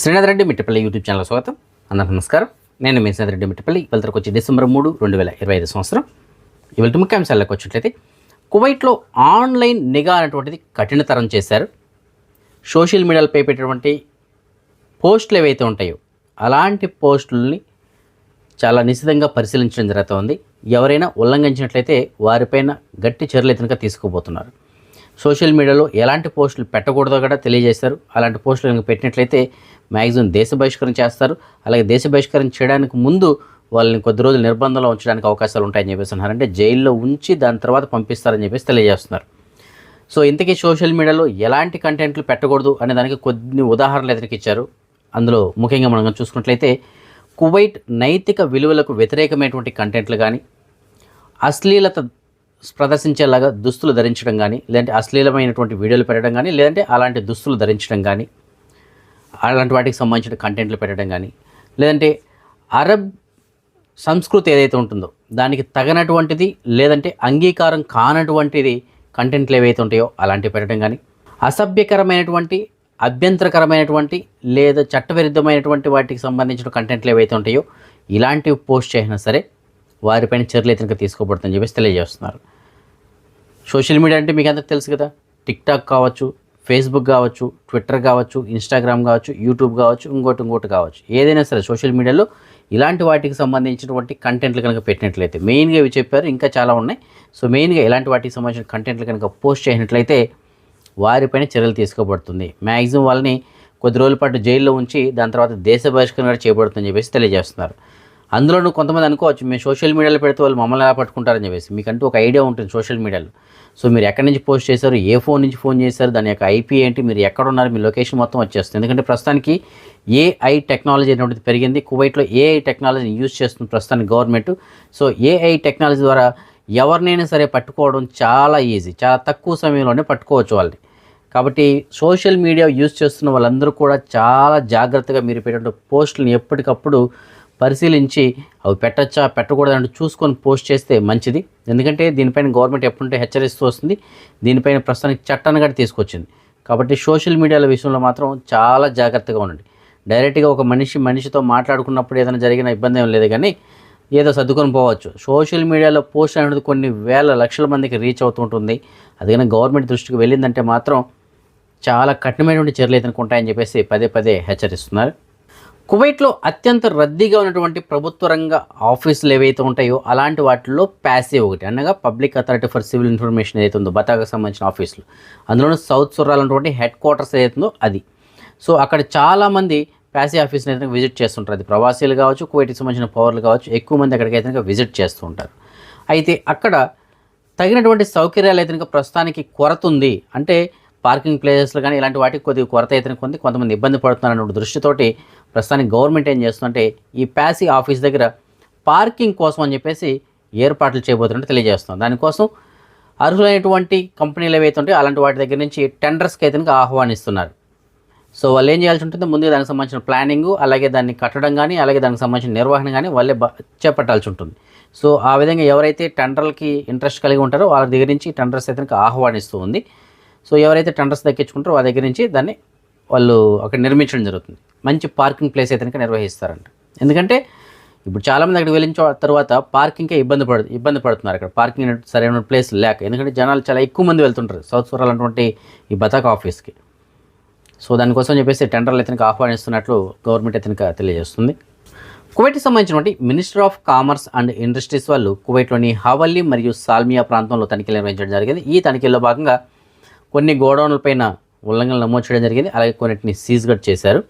Srinath Reddy Mittapalli YouTube channel స్వాగతం. అందరూ నమస్కారం. నేను మీ శ్రీనాథ్ రెడ్డి మిట్టపల్లి. ఇవాళకి వచ్చి డిసెంబర్ మూడు రెండు వేల ఇరవై ఐదు సంవత్సరం. ఇవాళ ముఖ్యాంశాలకు వచ్చినట్లయితే కువైట్లో ఆన్లైన్ నిఘా అనేటువంటిది కఠినతరం చేశారు. సోషల్ మీడియాలపై పెట్టేటువంటి పోస్టులు ఏవైతే ఉంటాయో అలాంటి పోస్టులని చాలా నిశ్చితంగా పరిశీలించడం జరుగుతుంది. ఎవరైనా ఉల్లంఘించినట్లయితే వారిపైన గట్టి చర్యలు కనుక తీసుకోబోతున్నారు. సోషల్ మీడియాలో ఎలాంటి పోస్టులు పెట్టకూడదో కూడా తెలియజేశారు. అలాంటి పోస్టులు కనుక పెట్టినట్లయితే మ్యాక్సిమం దేశ బహిష్కరణ చేస్తారు. అలాగే దేశ బహిష్కరణ చేయడానికి ముందు వాళ్ళని కొద్ది రోజులు నిర్బంధంలో ఉంచడానికి అవకాశాలు ఉంటాయని చెప్పేసి అన్నారు. అంటే జైల్లో ఉంచి దాని తర్వాత పంపిస్తారని చెప్పేసి తెలియజేస్తున్నారు. సో ఇంతకీ సోషల్ మీడియాలో ఎలాంటి కంటెంట్లు పెట్టకూడదు అనే దానికి కొన్ని ఉదాహరణలు ఎదురికి ఇచ్చారు. అందులో ముఖ్యంగా మనం చూసుకున్నట్లయితే కువైట్ నైతిక విలువలకు వ్యతిరేకమైనటువంటి కంటెంట్లు కానీ అశ్లీలత ప్రదర్శించేలాగా దుస్తులు ధరించడం కానీ లేదంటే అశ్లీలమైనటువంటి వీడియోలు పెట్టడం కానీ లేదంటే అలాంటి దుస్తులు ధరించడం కానీ అలాంటి వాటికి సంబంధించిన కంటెంట్లు పెట్టడం కానీ లేదంటే అరబ్ సంస్కృతి ఏదైతే ఉంటుందో దానికి తగినటువంటిది లేదంటే అంగీకారం కానటువంటిది కంటెంట్లు ఏవైతే ఉంటాయో అలాంటివి పెట్టడం కానీ అసభ్యకరమైనటువంటి అభ్యంతరకరమైనటువంటి లేదా చట్టవిరుద్ధమైనటువంటి వాటికి సంబంధించిన కంటెంట్లు ఏవైతే ఉంటాయో ఇలాంటివి పోస్ట్ చేసినా సరే వారిపైన చర్యలు అయితే తీసుకోబడుతుందని చెప్పేసి తెలియజేస్తున్నారు. సోషల్ మీడియా అంటే మీకు అంత తెలుసు కదా. టిక్టాక్ కావచ్చు ఫేస్బుక్ కావచ్చు ట్విట్టర్ కావచ్చు ఇన్స్టాగ్రామ్ కావచ్చు యూట్యూబ్ కావచ్చు ఇంకోటి ఇంకోటి కావచ్చు. ఏదైనా సరే సోషల్ మీడియాలో ఇలాంటి వాటికి సంబంధించినటువంటి కంటెంట్లు కనుక పెట్టినట్లయితే మెయిన్గా ఇవి చెప్పారు ఇంకా చాలా ఉన్నాయి. సో మెయిన్గా ఇలాంటి వాటికి సంబంధించిన కంటెంట్లు కనుక పోస్ట్ చేసినట్లయితే వారిపైన చర్యలు తీసుకోబడుతుంది. మ్యాక్సిమం వాళ్ళని కొద్ది రోజుల పాటు జైల్లో ఉంచి దాని తర్వాత దేశ బహిష్కరణ చేయబడుతుందని చెప్పేసి తెలియజేస్తున్నారు. అందులోనూ కొంతమంది అనుకోవచ్చు మేము సోషల్ మీడియాలో పెడితే వాళ్ళు మమ్మల్ని ఎలా పట్టుకుంటారని చెప్పేసి. మీకంటూ ఒక ఐడియా ఉంటుంది సోషల్ మీడియాలో. సో మీరు ఎక్కడి నుంచి పోస్ట్ చేశారు ఏ ఫోన్ నుంచి ఫోన్ చేశారు దాని యొక్క ఐపీ ఏంటి మీరు ఎక్కడ ఉన్నారు మీ లొకేషన్ మొత్తం వచ్చేస్తుంది. ఎందుకంటే ప్రస్తుతానికి ఏఐ టెక్నాలజీ అనేటువంటిది పెరిగింది. కువైట్లో ఏఐ టెక్నాలజీని యూజ్ చేస్తుంది ప్రస్తుతానికి గవర్నమెంట్. సో ఏఐ టెక్నాలజీ ద్వారా ఎవరినైనా సరే పట్టుకోవడం చాలా ఈజీ. చాలా తక్కువ సమయంలోనే పట్టుకోవచ్చు వాళ్ళని. కాబట్టి సోషల్ మీడియా యూజ్ చేస్తున్న వాళ్ళందరూ కూడా చాలా జాగ్రత్తగా మీరు పెట్టే పోస్టులను ఎప్పటికప్పుడు పరిశీలించి అవి పెట్టచ్చా పెట్టకూడదంటూ చూసుకొని పోస్ట్ చేస్తే మంచిది. ఎందుకంటే దీనిపైన గవర్నమెంట్ ఎప్పుడంటే హెచ్చరిస్తూ వస్తుంది. దీనిపైన ప్రస్తుతానికి చట్టాన్ని కూడా తీసుకొచ్చింది. కాబట్టి సోషల్ మీడియాల విషయంలో మాత్రం చాలా జాగ్రత్తగా ఉండండి. డైరెక్ట్గా ఒక మనిషి మనిషితో మాట్లాడుకున్నప్పుడు ఏదైనా జరిగిన ఇబ్బంది ఏం లేదు కానీ ఏదో సర్దుకొని పోవచ్చు. సోషల్ మీడియాలో పోస్ట్ అనేది కొన్ని వేల లక్షల మందికి రీచ్ అవుతుంటుంది అది కానీ గవర్నమెంట్ దృష్టికి వెళ్ళిందంటే మాత్రం చాలా కఠినమైనటువంటి చర్యలు ఎదుర్కొంటాయని ఉంటాయని చెప్పేసి పదే పదే హెచ్చరిస్తున్నారు. కువైట్లో అత్యంత రద్దీగా ఉన్నటువంటి ప్రభుత్వ రంగ ఆఫీసులు ఏవైతే ఉంటాయో అలాంటి వాటిల్లో ప్యాసివ్ ఒకటి అనగా public authority for civil information ఏదైతే ఉందో బతాకు సంబంధించిన ఆఫీసులు. అందులోనూ సౌత్ సురాల్ ఉన్నటువంటి హెడ్ క్వార్టర్స్ ఏదైతుందో అది. సో అక్కడ చాలామంది ప్యాసీ ఆఫీస్ని అయితే విజిట్ చేస్తుంటారు. అది ప్రవాసీలు కావచ్చు కువైట్కి సంబంధించిన పౌరులు కావచ్చు ఎక్కువ మంది అక్కడికి అయితే విజిట్ చేస్తూ ఉంటారు అయితే అక్కడ తగినటువంటి సౌకర్యాలు అయితే ప్రస్తుతానికి కొరత ఉంది. అంటే పార్కింగ్ ప్లేసెస్లు కానీ ఇలాంటి వాటికి కొద్దిగా కొరత అయితే కొంది కొంతమంది ఇబ్బంది పడుతున్నారు దృష్టితోటి ప్రస్తుతానికి గవర్నమెంట్ ఏం చేస్తుందంటే ఈ ప్యాసీ ఆఫీస్ దగ్గర పార్కింగ్ కోసం అని చెప్పేసి ఏర్పాట్లు చేయబోతున్నట్టు తెలియజేస్తుంది. దానికోసం అర్హులైనటువంటి కంపెనీలు ఏవైతే ఉంటాయో అలాంటి వాటి దగ్గర నుంచి టెండర్స్కి అయితే ఆహ్వానిస్తున్నారు. సో వాళ్ళు ఏం చేయాల్సి ఉంటుంది ముందుగా దానికి సంబంధించిన ప్లానింగ్ అలాగే దాన్ని కట్టడం కానీ అలాగే దానికి సంబంధించిన నిర్వహణ కానీ వాళ్ళే చేపట్టాల్సి ఉంటుంది. సో ఆ విధంగా ఎవరైతే టెండర్లకి ఇంట్రెస్ట్ కలిగి ఉంటారో వాళ్ళ దగ్గర నుంచి టెండర్స్ అయితే ఆహ్వానిస్తూ ఉంది. సో ఎవరైతే టెండర్స్ దక్కించుకుంటారో వాళ్ళ దగ్గర నుంచి దాన్ని వాళ్ళు అక్కడ నిర్మించడం జరుగుతుంది. మంచి పార్కింగ్ ప్లేస్ అయితే నిర్వహిస్తారంట. ఎందుకంటే ఇప్పుడు చాలామంది అక్కడికి వెళ్ళిన తర్వాత పార్కింగ్కే ఇబ్బంది పడు ఇబ్బంది పడుతున్నారు అక్కడ. పార్కింగ్ సరైన ప్లేస్ లేక. ఎందుకంటే జనాలు చాలా ఎక్కువ మంది వెళ్తుంటారు సౌత్ సూరాల్ అటువంటి ఈ బతాక్ ఆఫీస్కి. సో దానికోసం చెప్పేసి టెండర్లు ఇతనికి ఆహ్వానిస్తున్నట్లు గవర్నమెంట్ ఇతనికి తెలియజేస్తుంది. కువైట్కి సంబంధించినటువంటి minister of commerce and industries వాళ్ళు కువైట్లోని హవల్లీ మరియు సాల్మియా ప్రాంతంలో తనిఖీలు నిర్వహించడం జరిగింది. ఈ తనిఖీల్లో భాగంగా కొన్ని గోడౌన్లపైన ఉల్లంఘనలు నమోదు చేయడం జరిగింది. అలాగే కొన్నిటిని సీజ్గట్ చేశారు.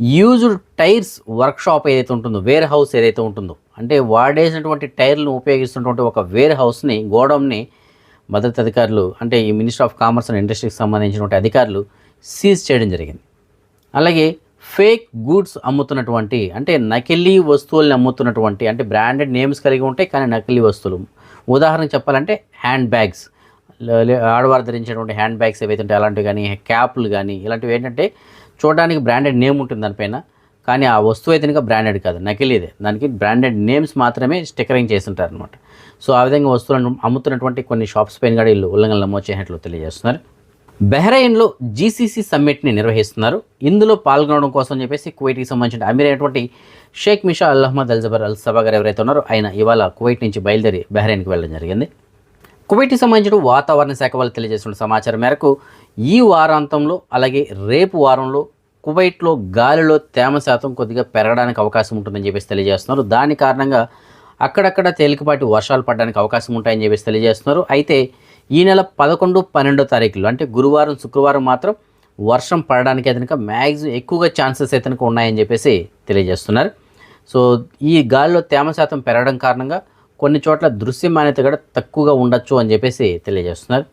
యూజ్డ్ టైర్స్ వర్క్షాప్ ఏదైతే ఉంటుందో వేర్ హౌస్ ఏదైతే ఉంటుందో అంటే వాడేసినటువంటి టైర్లను ఉపయోగిస్తున్నటువంటి ఒక వేర్ హౌస్ని గోడౌన్ని భద్రత అధికారులు అంటే ఈ మినిస్టర్ ఆఫ్ కామర్స్ అండ్ ఇండస్ట్రీకి సంబంధించినటువంటి అధికారులు సీజ్ చేయడం జరిగింది. అలాగే ఫేక్ గూడ్స్ అమ్ముతున్నటువంటి అంటే నకిలీ వస్తువుల్ని అమ్ముతున్నటువంటి అంటే బ్రాండెడ్ నేమ్స్ కలిగి ఉంటాయి కానీ నకిలీ వస్తువులు. ఉదాహరణకు చెప్పాలంటే హ్యాండ్ బ్యాగ్స్ ఆడవారు ధరించేటువంటి హ్యాండ్ బ్యాగ్స్ ఏవైతే ఉంటాయి అలాంటివి కానీ క్యాప్లు కానీ ఇలాంటివి ఏంటంటే చూడడానికి బ్రాండెడ్ నేమ్ ఉంటుంది దానిపైన కానీ ఆ వస్తువు అయితే ఇంకా బ్రాండెడ్ కాదు. నకిలీదే దానికి బ్రాండెడ్ నేమ్స్ మాత్రమే స్టిక్కరింగ్ చేస్తుంటారు అనమాట సో ఆ విధంగా వస్తువులను అమ్ముతున్నటువంటి కొన్ని షాప్స్ పైన కూడా వీళ్ళు ఉల్లంఘనలు నమోదు చేసినట్లు తెలియజేస్తున్నారు. బహ్రెయిన్లో జీసీసీ సమ్మిట్ని నిర్వహిస్తున్నారు. ఇందులో పాల్గొనడం కోసం చెప్పేసి కువైట్కి సంబంధించిన అమీర్ అయినటువంటి Sheikh Misha Al Ahmad Al Jaber Al Sabah గారు ఎవరైతే ఉన్నారో ఆయన ఇవాళ కువైట్ నుంచి బయలుదేరి బహ్రెయిన్కి వెళ్ళడం జరిగింది. కువైట్కి సంబంధించిన వాతావరణ శాఖ వాళ్ళు తెలియజేసిన సమాచారం మేరకు ఈ వారాంతంలో అలాగే రేపు వారంలో కువైట్లో గాలిలో తేమ శాతం కొద్దిగా పెరగడానికి అవకాశం ఉంటుందని చెప్పేసి తెలియజేస్తున్నారు. దాని కారణంగా అక్కడక్కడ తేలికపాటి వర్షాలు పడడానికి అవకాశం ఉంటాయని చెప్పేసి తెలియజేస్తున్నారు. అయితే ఈ నెల పదకొండు పన్నెండో తారీఖులు అంటే గురువారం శుక్రవారం మాత్రం వర్షం పడడానికి అయితే కనుక మ్యాక్సిమం ఎక్కువగా ఛాన్సెస్ అయితే కనుక ఉన్నాయని చెప్పేసి తెలియజేస్తున్నారు. సో ఈ గాలిలో తేమ శాతం పెరగడం కారణంగా కొన్ని చోట్ల దృశ్యమాన్యత కూడా తక్కువగా ఉండొచ్చు అని చెప్పేసి తెలియజేస్తున్నారు.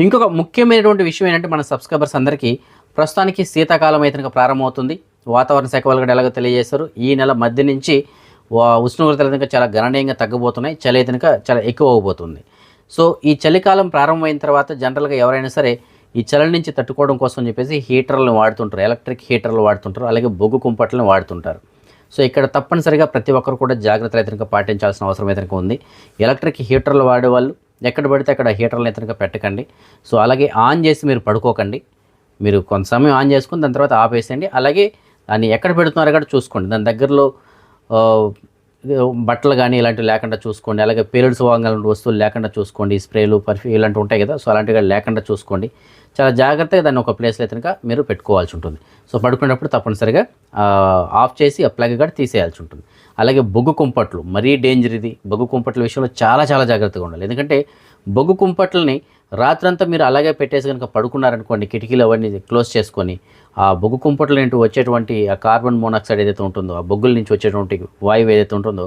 ఇంకొక ముఖ్యమైనటువంటి విషయం ఏంటంటే మన సబ్స్క్రైబర్స్ అందరికీ ప్రస్తుతానికి శీతాకాలం అయితే కనుక ప్రారంభమవుతుంది. వాతావరణ శాఖ వాళ్ళు కూడా ఎలాగో తెలియజేశారు. ఈ నెల మధ్య నుంచి వా- ఉష్ణోగ్రతలు కనుక చాలా గణనీయంగా తగ్గబోతున్నాయి చలి అయితే కనుక చాలా ఎక్కువ అవబోతుంది సో ఈ చలికాలం ప్రారంభమైన తర్వాత జనరల్గా ఎవరైనా సరే ఈ చలి నుంచి తట్టుకోవడం కోసం చెప్పేసి హీటర్లను వాడుతుంటారు. ఎలక్ట్రిక్ హీటర్లు వాడుతుంటారు. అలాగే బొగ్గు కుంపట్లను వాడుతుంటారు. సో ఇక్కడ తప్పనిసరిగా ప్రతి ఒక్కరు కూడా జాగ్రత్తలు అయితే పాటించాల్సిన అవసరం అయితే ఉంది. ఎలక్ట్రిక్ హీటర్లు వాడేవాళ్ళు ఎక్కడ పడితే అక్కడ హీటర్లు అయితే పెట్టకండి. సో అలాగే ఆన్ చేసి మీరు పడుకోకండి. మీరు కొంత సమయం ఆన్ చేసుకుని దాని తర్వాత ఆపేసేయండి. అలాగే దాన్ని ఎక్కడ పెడుతున్నారో కూడా చూసుకోండి. దాని దగ్గరలో బట్టలు కానీ ఇలాంటివి లేకుండా చూసుకోండి. అలాగే పేలుడు స్వభావం వస్తువులు లేకుండా చూసుకోండి. స్ప్రేలు పర్ఫ్యూమ్ ఇలాంటివి ఉంటాయి కదా. సో అలాంటివి కూడా లేకుండా చూసుకోండి. చాలా జాగ్రత్తగా దాన్ని ఒక ప్లేస్లో అయితే కనుక మీరు పెట్టుకోవాల్సి ఉంటుంది. సో పడుకునేటప్పుడు తప్పనిసరిగా ఆఫ్ చేసి ఆ ప్లగ్ కూడా తీసేయాల్సి ఉంటుంది. అలాగే బొగ్గు కుంపట్లు మరీ డేంజర్ ఇది. బొగ్గు కుంపట్ల విషయంలో చాలా చాలా జాగ్రత్తగా ఉండాలి. ఎందుకంటే బొగ్గు కుంపట్లని రాత్రంతా మీరు అలాగే పెట్టేసి కనుక పడుకున్నారనుకోండి కిటికీలు అవన్నీ క్లోజ్ చేసుకొని ఆ బొగ్గు కుంపట్ల నుండి వచ్చేటువంటి ఆ కార్బన్ మోనాక్సైడ్ ఏదైతే ఉంటుందో ఆ బొగ్గుల నుంచి వచ్చేటువంటి వాయువు ఏదైతే ఉంటుందో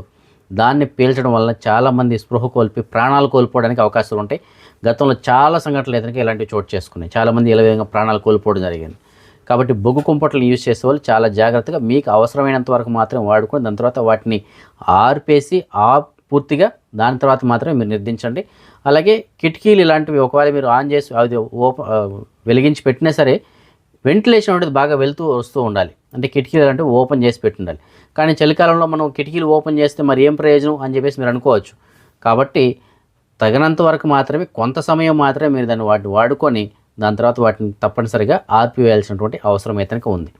దాన్ని పీల్చడం వల్ల చాలామంది స్పృహ కోల్పి ప్రాణాలు కోల్పోవడానికి అవకాశాలు ఉంటాయి. గతంలో చాలా సంఘటనలు అయితే ఇలాంటివి చోటు చేసుకున్నాయి. చాలామంది ఇలా విధంగా ప్రాణాలు కోల్పోవడం జరిగింది. కాబట్టి బొగ్గు కుంపట్లను యూజ్ చేసే వాళ్ళు చాలా జాగ్రత్తగా మీకు అవసరమైనంత వరకు మాత్రం వాడుకొని దాని తర్వాత వాటిని ఆర్పేసి ఆ పూర్తిగా దాని తర్వాత మాత్రమే మీరు నిర్దించండి. అలాగే కిటికీలు ఇలాంటివి ఒకవేళ మీరు ఆన్ చేసి అది ఓప వెలిగించి పెట్టినా సరే వెంటిలేషన్ అనేది బాగా వెళ్తూ వస్తూ ఉండాలి. అంటే కిటికీలు అంటే ఓపెన్ చేసి పెట్టి ఉండాలి కానీ చలికాలంలో మనం కిటికీలు ఓపెన్ చేస్తే మరి ఏం ప్రయోజనం అని చెప్పేసి మీరు అనుకోవచ్చు. కాబట్టి తగినంత వరకు మాత్రమే కొంత సమయం మాత్రమే మీరు దాన్ని వాటిని వాడుకొని దాని తర్వాత వాటిని తప్పనిసరిగా ఆర్పివేయాల్సినటువంటి అవసరం అయితే ఉంది.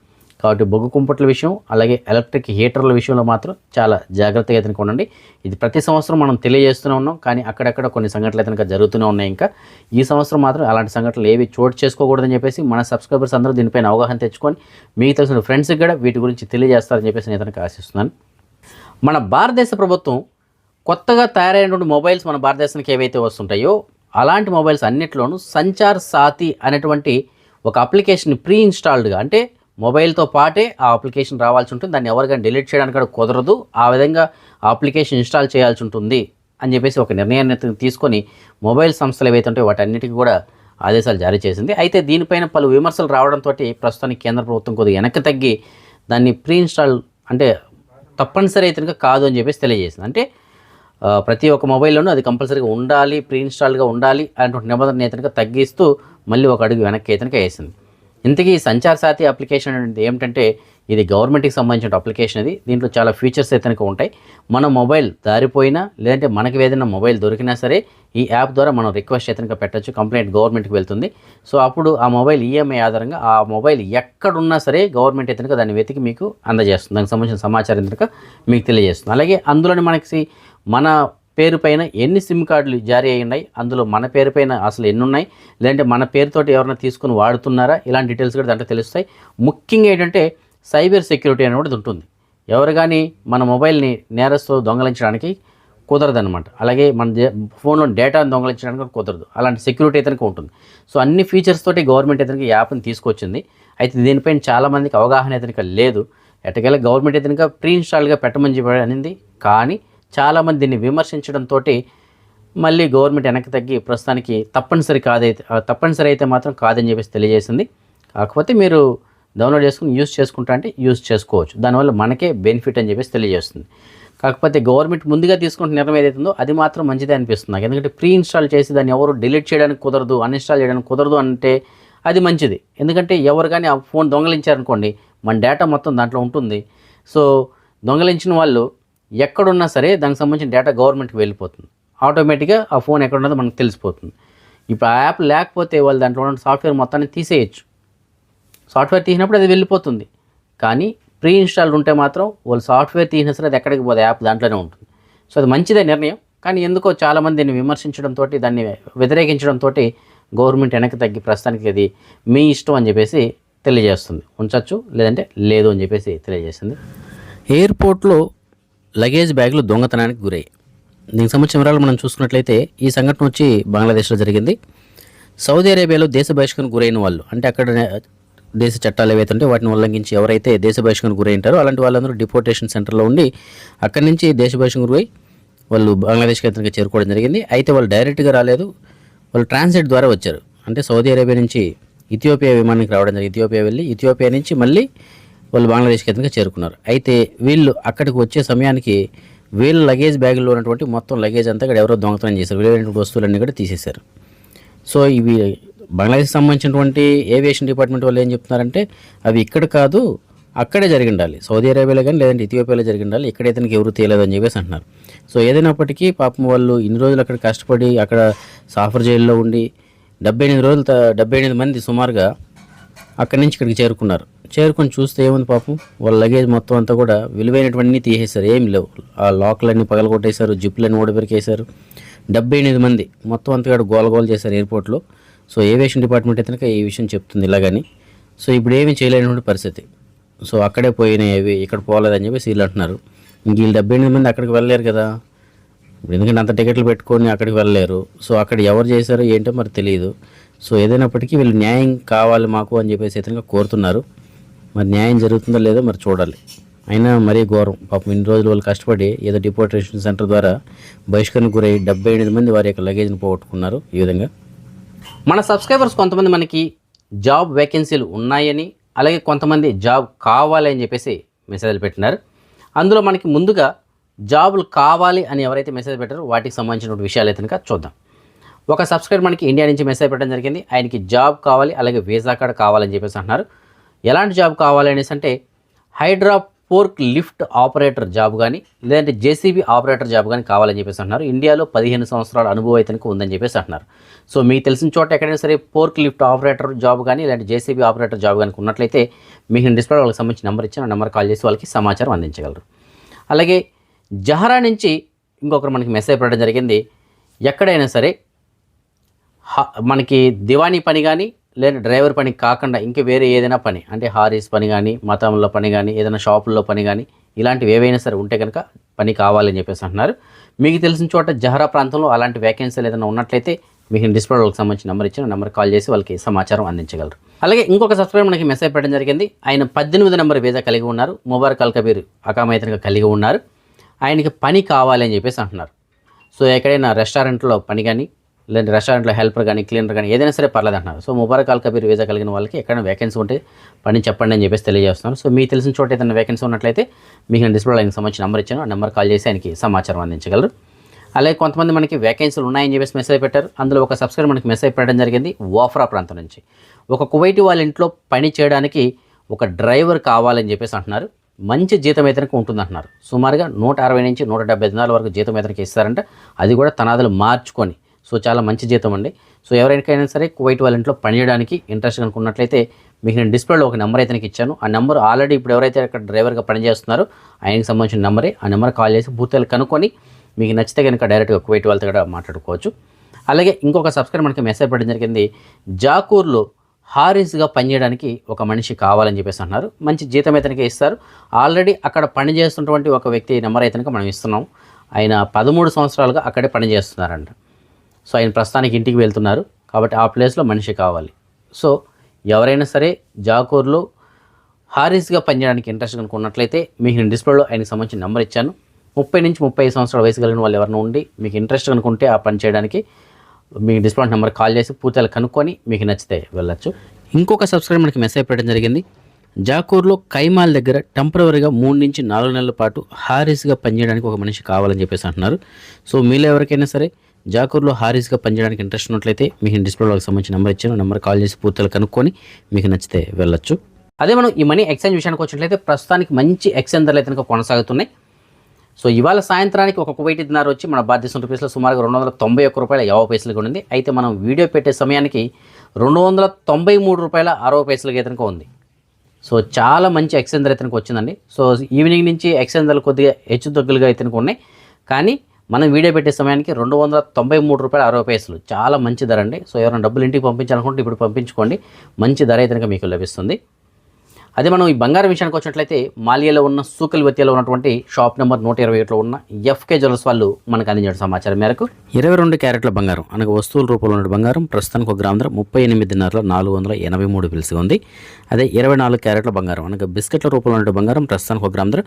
కాబట్టి బొగ్గు కుంపట్ల విషయం అలాగే ఎలక్ట్రిక్ హీటర్ల విషయంలో మాత్రం చాలా జాగ్రత్తగా అయితే ఉండండి. ఇది ప్రతి సంవత్సరం మనం తెలియజేస్తూనే ఉన్నాం కానీ అక్కడక్కడ కొన్ని సంఘటనలు అయితే జరుగుతూనే ఉన్నాయి ఇంకా. ఈ సంవత్సరం మాత్రం అలాంటి సంఘటనలు ఏవి చోటు చేసుకోకూడదని చెప్పేసి మన సబ్స్క్రైబర్స్ అందరూ దీనిపైన అవగాహన తెచ్చుకొని మీకు తెలిసిన ఫ్రెండ్స్కి కూడా వీటి గురించి తెలియజేస్తారని చెప్పేసి నేను ఇతనికి ఆశిస్తున్నాను. మన భారతదేశ ప్రభుత్వం కొత్తగా తయారైనటువంటి మొబైల్స్ మన భారతదేశానికి ఏవైతే వస్తుంటాయో అలాంటి మొబైల్స్ అన్నిట్లోనూ సంచార్ సాతి అనేటువంటి ఒక అప్లికేషన్ ప్రీ ఇన్స్టాల్డ్గా అంటే మొబైల్తో పాటే ఆ అప్లికేషన్ రావాల్సి ఉంటుంది. దాన్ని ఎవరికైనా డిలీట్ చేయడానికి కూడా కుదరదు. ఆ విధంగా ఆ అప్లికేషన్ ఇన్స్టాల్ చేయాల్సి ఉంటుంది అని చెప్పేసి ఒక నిర్ణయాన్ని తీసుకొని మొబైల్ సంస్థలు ఏవైతే ఉంటాయో వాటన్నిటికీ కూడా ఆదేశాలు జారీ చేసింది. అయితే దీనిపైన పలు విమర్శలు రావడంతో ప్రస్తుతానికి కేంద్ర ప్రభుత్వం కొద్దిగా వెనక్కి తగ్గి దాన్ని ప్రీ ఇన్స్టాల్ అంటే తప్పనిసరి అయితే కాదు అని చెప్పేసి తెలియజేసింది. అంటే ప్రతి ఒక్క మొబైల్లోనూ అది కంపల్సరీగా ఉండాలి ప్రీ ఇన్స్టాల్గా ఉండాలి అనేటువంటి నిబంధన అయితే తగ్గిస్తూ మళ్ళీ ఒక అడుగు వెనక్కి అయితే వేసింది. ఇంతకీ ఈ సంచార్ సాతి అప్లికేషన్ అనేది ఏమిటంటే ఇది గవర్నమెంట్కి సంబంధించిన అప్లికేషన్ ఇది దీంట్లో చాలా ఫీచర్స్ అయితే ఉంటాయి. మన మొబైల్ దారిపోయినా లేదంటే మనకి ఏదైనా మొబైల్ దొరికినా సరే ఈ యాప్ ద్వారా మనం రిక్వెస్ట్ అయితే పెట్టచ్చు. కంప్లైంట్ గవర్నమెంట్కి వెళ్తుంది. సో అప్పుడు ఆ మొబైల్ ఈఎంఐ ఆధారంగా ఆ మొబైల్ ఎక్కడున్నా సరే గవర్నమెంట్ అయితే దాన్ని వెతికి మీకు అందజేస్తుంది. దానికి సంబంధించిన సమాచారం కనుక మీకు తెలియజేస్తుంది. అలాగే అందులోనే మనకి మన పేరు పైన ఎన్ని సిమ్ కార్డులు జారీ అయి ఉన్నాయి అందులో మన పేరు పైన అసలు ఎన్ని ఉన్నాయి లేదంటే మన పేరుతోటి ఎవరైనా తీసుకుని వాడుతున్నారా ఇలాంటి డీటెయిల్స్ కూడా దాంట్లో తెలుస్తాయి. ముఖ్యంగా ఏంటంటే సైబర్ సెక్యూరిటీ అనేది ఉంటుంది. ఎవరు కానీ మన మొబైల్ని నేరస్తులు దొంగలించడానికి కుదరదనమాట అలాగే మన ఫోన్లో డేటాను దొంగలించడానికి కూడా కుదరదు. అలాంటి సెక్యూరిటీ అయితే ఉంటుంది. సో అన్ని ఫీచర్స్ తోటి గవర్నమెంట్ అయితే యాప్ని తీసుకొచ్చింది. అయితే దీనిపైన చాలామందికి అవగాహన అయితే లేదు. ఎట్టకేలా గవర్నమెంట్ అయితే ప్రీ ఇన్స్టాల్గా పెట్టమని చెప్పి అనింది. కానీ చాలామంది దీన్ని విమర్శించడంతో మళ్ళీ గవర్నమెంట్ వెనక్కి తగ్గి ప్రస్తుతానికి తప్పనిసరి కాదైతే తప్పనిసరి అయితే మాత్రం కాదని చెప్పేసి తెలియజేసింది. కాకపోతే మీరు డౌన్లోడ్ చేసుకుని యూజ్ చేసుకుంటా అంటే యూజ్ చేసుకోవచ్చు. దానివల్ల మనకే బెనిఫిట్ అని చెప్పేసి తెలియజేస్తుంది. కాకపోతే గవర్నమెంట్ ముందుగా తీసుకుంటున్న నిర్ణయం ఏదైతుందో అది మాత్రం మంచిదే అనిపిస్తుంది నాకు. ఎందుకంటే ప్రీ ఇన్స్టాల్ చేసి దాన్ని ఎవరు డిలీట్ చేయడానికి కుదరదు అన్ఇన్స్టాల్ చేయడానికి కుదరదు అంటే అది మంచిది. ఎందుకంటే ఎవరు కానీ ఆ ఫోన్ దొంగలించారనుకోండి మన డేటా మొత్తం దాంట్లో ఉంటుంది. సో దొంగలించిన వాళ్ళు ఎక్కడున్నా సరే దానికి సంబంధించిన డేటా గవర్నమెంట్కి వెళ్ళిపోతుంది. ఆటోమేటిక్గా ఆ ఫోన్ ఎక్కడ ఉన్నదో మనకు తెలిసిపోతుంది. ఇప్పుడు ఆ యాప్ లేకపోతే వాళ్ళు దాంట్లో ఉన్న సాఫ్ట్వేర్ మొత్తాన్ని తీసేయచ్చు. సాఫ్ట్వేర్ తీసినప్పుడు అది వెళ్ళిపోతుంది. కానీ ప్రీ ఇన్స్టాల్డ్ ఉంటే మాత్రం వాళ్ళు సాఫ్ట్వేర్ తీసిన సరే అది ఎక్కడికి పోదు యాప్ దాంట్లోనే ఉంటుంది. సో అది మంచిదే నిర్ణయం. కానీ ఎందుకో చాలామంది దీన్ని విమర్శించడంతో దాన్ని వ్యతిరేకించడంతో గవర్నమెంట్ వెనక్కి తగ్గి ప్రస్తుతానికి అది మీ ఇష్టం అని చెప్పేసి తెలియజేస్తుంది. ఉంచవచ్చు లేదంటే లేదు అని చెప్పేసి తెలియజేస్తుంది. ఎయిర్పోర్ట్లో లగేజ్ బ్యాగులు దొంగతనానికి గురయ్యాయి దీనికి సంబంధించిన వివరాలు మనం చూసుకున్నట్లయితే ఈ సంఘటన వచ్చి బంగ్లాదేశ్లో జరిగింది. సౌదీ అరేబియాలో దేశ బహిష్కరణకు గురైన వాళ్ళు అంటే అక్కడ దేశ చట్టాలు ఏవైతే ఉంటే వాటిని ఉల్లంఘించి ఎవరైతే దేశ బహిష్కరణకు గురై ఉంటారో అలాంటి వాళ్ళందరూ డిపోర్టేషన్ సెంటర్లో ఉండి అక్కడి నుంచి దేశ బహిష్కరణకు గురై వాళ్ళు బంగ్లాదేశ్ కేంద్రంగా చేరుకోవడం జరిగింది. అయితే వాళ్ళు డైరెక్ట్గా రాలేదు. వాళ్ళు ట్రాన్సిట్ ద్వారా వచ్చారు. అంటే సౌదీ అరేబియా నుంచి ఇథియోపియా విమానానికి రావడం జరిగింది. ఇథియోపియా వెళ్ళి ఇథియోపియా నుంచి మళ్ళీ వాళ్ళు బంగ్లాదేశ్ కేంద్రంగా చేరుకున్నారు. అయితే వీళ్ళు అక్కడికి వచ్చే సమయానికి వీళ్ళ లగేజ్ బ్యాగుల్లో ఉన్నటువంటి మొత్తం లగేజ్ అంతా ఇక్కడ ఎవరో దొంగతనం చేశారు. వీళ్ళైనటువంటి వస్తువులన్నీ కూడా తీసేశారు. సో ఇవి బంగ్లాదేశ్ సంబంధించినటువంటి ఏవియేషన్ డిపార్ట్మెంట్ వాళ్ళు ఏం చెప్తున్నారంటే అవి ఇక్కడ కాదు అక్కడే జరిగి ఉండాలి సౌదీ అరేబియాలో కానీ లేదంటే ఇథియోపియాలో జరిగి ఉండాలి ఇక్కడైతే ఎవరు తేలేదు అని చెప్పేసి అంటున్నారు. సో ఏదైనప్పటికీ పాపం వాళ్ళు ఇన్ని రోజులు అక్కడ కష్టపడి అక్కడ సాఫర్ జైల్లో ఉండి డెబ్బై ఎనిమిది రోజులు డెబ్బై ఎనిమిది మంది సుమారుగా అక్కడి నుంచి ఇక్కడికి చేరుకున్నారు. చేరుకొని చూస్తే ఏముంది పాపం? వాళ్ళ లగేజ్ మొత్తం అంతా కూడా విలువైనటువంటి తీసేశారు. ఏం లేవు. ఆ లాక్లన్నీ పగలగొట్టేశారు జిప్పులన్నీ ఓడిపెరికేశారు డెబ్బై ఎనిమిది మంది మొత్తం అంతా కూడా గోలగోల చేశారు ఎయిర్పోర్ట్లో సో ఏవియేషన్ డిపార్ట్మెంట్ అయితే ఈ విషయం చెప్తుంది ఇలాగని. సో ఇప్పుడు ఏమీ చేయలేనటువంటి పరిస్థితి. సో అక్కడే పోయినాయి అవి ఇక్కడ పోలేదని చెప్పేసి వీళ్ళు అంటున్నారు. ఇంక వీళ్ళు డెబ్బై ఎనిమిది మంది అక్కడికి వెళ్ళలేరు కదా. ఇప్పుడు ఎందుకంటే అంత టికెట్లు పెట్టుకొని అక్కడికి వెళ్ళలేరు. సో అక్కడ ఎవరు చేశారో ఏంటో మరి తెలియదు సో ఏదైనప్పటికీ వీళ్ళు న్యాయం కావాలి మాకు అని చెప్పేసి అయితే కోరుతున్నారు. మరి న్యాయం జరుగుతుందో లేదో మరి చూడాలి. అయినా మరీ ఘోరం. పాపం ఇన్ని రోజులు వాళ్ళు కష్టపడి ఏదో డిపోర్టేషన్ సెంటర్ ద్వారా బహిష్కరణకు గురై డెబ్బై ఎనిమిది మంది వారి యొక్క లగేజ్ని పోగొట్టుకున్నారు ఈ విధంగా. మన సబ్స్క్రైబర్స్ కొంతమంది మనకి జాబ్ వేకెన్సీలు ఉన్నాయని అలాగే కొంతమంది జాబ్ కావాలి అని చెప్పేసి మెసేజ్లు పెట్టినారు. అందులో మనకి ముందుగా జాబులు కావాలి అని ఎవరైతే మెసేజ్ పెట్టారో వాటికి సంబంధించిన విషయాలు అయితే కనుక చూద్దాం. ఒక సబ్స్క్రైబర్ మనకి ఇండియా నుంచి మెసేజ్ పెట్టడం జరిగింది. ఆయనకి జాబ్ కావాలి అలాగే వీసా కార్డ్ కావాలని చెప్పేసి అంటున్నారు. ఎలాంటి జాబ్ కావాలి అనేసి అంటే hydra fork lift operator job కానీ లేదంటే జేసీబీ ఆపరేటర్ జాబ్ కానీ కావాలని చెప్పేసి అంటున్నారు. ఇండియాలో పదిహేను సంవత్సరాల అనుభవం అయితే ఉందని చెప్పేసి అంటున్నారు. సో మీకు తెలిసిన చోట ఎక్కడైనా సరే పోర్క్ లిఫ్ట్ ఆపరేటర్ జాబ్ కానీ లేదంటే జేసీబీ ఆపరేటర్ జాబ్ కానీ ఉన్నట్లయితే మీకు నేను డిస్ప్లే వాళ్ళకి సంబంధించిన నెంబర్ ఇచ్చిన నెంబర్ కాల్ చేసి వాళ్ళకి సమాచారం అందించగలరు. అలాగే జహరా నుంచి ఇంకొకరు మనకి మెసేజ్ పెట్టడం జరిగింది. ఎక్కడైనా సరే హ- మనకి దివానీ పని కానీ లేదా డ్రైవర్ పని కాకుండా ఇంకా వేరే ఏదైనా పని అంటే హారీస్ పని కానీ మతంలో పని కానీ ఏదైనా షాపుల్లో పని కానీ ఇలాంటివి ఏవైనా సరే ఉంటే కనుక పని కావాలని చెప్పేసి అంటున్నారు. మీకు తెలిసిన చోట జహరా ప్రాంతంలో అలాంటి వేకెన్సీలు ఏదైనా ఉన్నట్లయితే మీకు డిస్ప్లే వాళ్ళకి సంబంధించిన నెంబర్ ఇచ్చిన నెంబర్ కాల్ చేసి వాళ్ళకి సమాచారం అందించగలరు. అలాగే ఇంకొక సబ్స్క్రైబర్ మనకి మెసేజ్ పెట్టడం జరిగింది. ఆయన పద్దెనిమిది నెంబర్ వీజా కలిగి ఉన్నారు. ముబారక్ అల్ కబీర్ కలిగి ఉన్నారు. ఆయనకి పని కావాలి అని చెప్పేసి అంటున్నారు. సో ఎక్కడైనా రెస్టారెంట్లో పని కానీ లేదంటే రెస్టారెంట్లో హెల్పర్ కానీ క్లీనర్ కానీ ఏదైనా సరే పర్లేదు అంటున్నారు. So Mubarak Al Kabir visa కలిగిన వాళ్ళకి ఎక్కడైనా వేకెన్సీ ఉంటే పని చెప్పండి అని చెప్పేసి తెలియజేస్తున్నారు సో మీకు తెలిసిన చోట ఏదైనా వేకెన్సీ ఉన్నట్లయితే మీకు నేను డిస్ప్లే ఆయనకి సంబంధించిన నెంబర్ ఇచ్చాను. ఆ నెంబర్ కాల్ చేసి ఆయనకి సమాచారం అందించగలరు. అలాగే కొంతమంది మనకి వేకెన్సీలు ఉన్నాయని చెప్పేసి మెసేజ్ పెట్టారు. అందులో ఒక సబ్స్క్రైబర్ మనకి మెసేజ్ పెట్టడం జరిగింది ఓఫ్రా ప్రాంతం నుంచి. ఒక కువైటి వాళ్ళ ఇంట్లో పని చేయడానికి ఒక డ్రైవర్ కావాలని చెప్పేసి అంటున్నారు. మంచి జీతం వేతనకు ఉంటుంది అంటున్నారు. సుమారుగా నూట అరవై నుంచి నూట డెబ్బై దినాల వరకు జీతం వేతనకి ఇస్తారంట. అది కూడా తనాదులు మార్చుకొని సో చాలా మంచి జీతం అండి. సో ఎవరికైనా సరే కువైట్ వాళ్ళ ఇంట్లో పని చేయడానికి ఇంట్రెస్ట్ అనుకున్నట్లయితే మీకు నేను డిస్ప్లేలో ఒక నెంబర్ అయితే నాకు ఇచ్చాను. ఆ నెంబర్ ఆల్రెడీ ఇప్పుడు ఎవరైతే అక్కడ డ్రైవర్గా పనిచేస్తున్నారో ఆయనకి సంబంధించిన నెంబరే. ఆ నెంబర్ కాల్ చేసి పూర్తిగా కనుక్కొని మీకు నచ్చితే కనుక డైరెక్ట్గా కువైట్ వాళ్ళతో కూడా మాట్లాడుకోవచ్చు. అలాగే ఇంకొక సబ్స్క్రైబ్ మనకి మెసేజ్ పెట్టడం జరిగింది. జాకూర్లో హారీస్గా పనిచేయడానికి ఒక మనిషి కావాలని చెప్పేసి అంటున్నారు. మంచి జీతం ఇతనికి ఇస్తారు. ఆల్రెడీ అక్కడ పని చేస్తున్నటువంటి ఒక వ్యక్తి నెంబర్ అయితే మనం ఇస్తున్నాం. ఆయన పదమూడు సంవత్సరాలుగా అక్కడే పని చేస్తున్నారంట సో ఆయన ప్రస్తుతానికి ఇంటికి వెళ్తున్నారు కాబట్టి ఆ ప్లేస్లో మనిషి కావాలి. సో ఎవరైనా సరే జాకూర్లో హారీస్గా పనిచేయడానికి ఇంట్రెస్ట్ కనుక ఉన్నట్లయితే మీకు నేను డిస్ప్లేలో ఆయనకి సంబంధించిన నెంబర్ ఇచ్చాను. ముప్పై నుంచి ముప్పై ఐదు సంవత్సరాల వయసు కలిగిన వాళ్ళు ఎవరైనా ఉండి మీకు ఇంట్రెస్ట్ కనుక్కుంటే ఆ పని చేయడానికి మీ డిస్ప్లే నెంబర్ కాల్ చేసి పూర్తిగా కనుక్కొని మీకు నచ్చితే వెళ్ళొచ్చు. ఇంకొక సబ్స్క్రైబర్ మనకి మెసేజ్ పెట్టడం జరిగింది. జాకూర్లో కైమాల్ దగ్గర టెంపరీగా మూడు నుంచి నాలుగు నెలల పాటు హారీస్గా పనిచేయడానికి ఒక మనిషి కావాలని చెప్పేసి అంటున్నారు. సో మీలో ఎవరికైనా సరే జాకూర్లో హారీస్గా పనిచేయడానికి ఇంట్రెస్ట్ ఉన్నట్లయితే మీకు డిస్ప్లేలోకి సంబంధించిన నెంబర్ ఇచ్చాను. నెంబర్ కాల్ చేసి పూర్తిగా కనుక్కొని మీకు నచ్చితే వెళ్ళొచ్చు. అదే మనం ఈ మనీ ఎక్స్చేంజ్ విషయానికి వచ్చినట్లయితే ప్రస్తుతానికి మంచి ఎక్స్చేంజ్ ధరలు అయితే కొనసాగుతున్నాయి. సో ఇవాళ సాయంత్రానికి ఒక కువైట్ దినార్ వచ్చి మన భారతదేశం రూపీస్లో సుమారుగా రెండు వందల తొంభై ఒక్క రూపాయల యాభై పైసలుగా ఉంది అయితే మనం వీడియో పెట్టే సమయానికి రెండు వందల తొంభై మూడు రూపాయల అరవై పైసలుగా అయితే ఉంది. సో చాలా మంచి ఎక్స్చేంజ్ ధర అయితే వచ్చిందండి. సో ఈవినింగ్ నుంచి ఎక్స్చేంజ్ ధరలు కొద్దిగా హెచ్చు తగ్గులుగా అయితే ఉన్నాయి. కానీ మనం వీడియో పెట్టే సమయానికి రెండు వందల తొంభై మూడు రూపాయల అరవై పైసలు. చాలా మంచి ధర అండి. సో ఎవరైనా డబ్బులు ఇంటికి పంపించాలనుకుంటే ఇప్పుడు పంపించుకోండి. మంచి ధర అయితే మీకు లభిస్తుంది. అదే మనం ఈ బంగారం విషయానికి వచ్చినట్లయితే మాలియాలో ఉన్న సూకల్ వ్యతిలో ఉన్నటువంటి షాప్ నెంబర్ నూట ఇరవై ఒకటిలో ఉన్న ఎఫ్కే జ్యువెల్స్ వాళ్ళు మనకు అందించిన సమాచారం మేరకు ఇరవై రెండు క్యారెట్ల బంగారం అనగా వస్తువుల రూపంలో ఉన్న బంగారం ప్రస్తుతానికి ఒక గ్రామ ధర ముప్పై ఎనిమిదిన్నరలో నాలుగు వందల ఎనభై మూడు పిలిసిగా ఉంది. అదే ఇరవై నాలుగు క్యారెట్ల బంగారం అనగా బిస్కెట్ల రూపంలో ఉన్న బంగారం ప్రస్తుతానికి ఒక గ్రామ ధర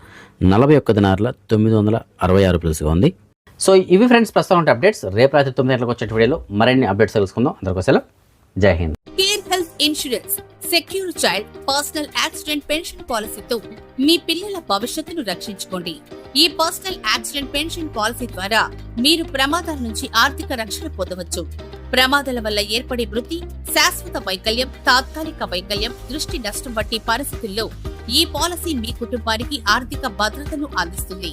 నలభై ఒక్క దినారుల తొమ్మిది వందల అరవై ఆరు పిలుసుగా ఉంది. సో ఇవి ఫ్రెండ్స్ ప్రస్తుతం ఉంటే అప్డేట్స్. రేపు రాత్రి తొమ్మిది గంటలకు వచ్చే వీడియోలో మరిన్ని అప్డేట్స్ తెలుసుకుందాం. అందరికీ సెలవు. Jai Hind. Care health insurance secure child personal accident pension పాలసీతో మీ పిల్లల భవిష్యత్తును రక్షించుకోండి. ఈ పర్సనల్ యాక్సిడెంట్ పెన్షన్ పాలసీ ద్వారా మీరు ప్రమాదాల నుంచి ఆర్థిక రక్షణ పొందవచ్చు. ప్రమాదాల వల్ల ఏర్పడే మృతి శాశ్వత వైకల్యం తాత్కాలిక వైకల్యం దృష్టి నష్టం వంటి పరిస్థితుల్లో ఈ పాలసీ మీ కుటుంబానికి ఆర్థిక భద్రతను అందిస్తుంది.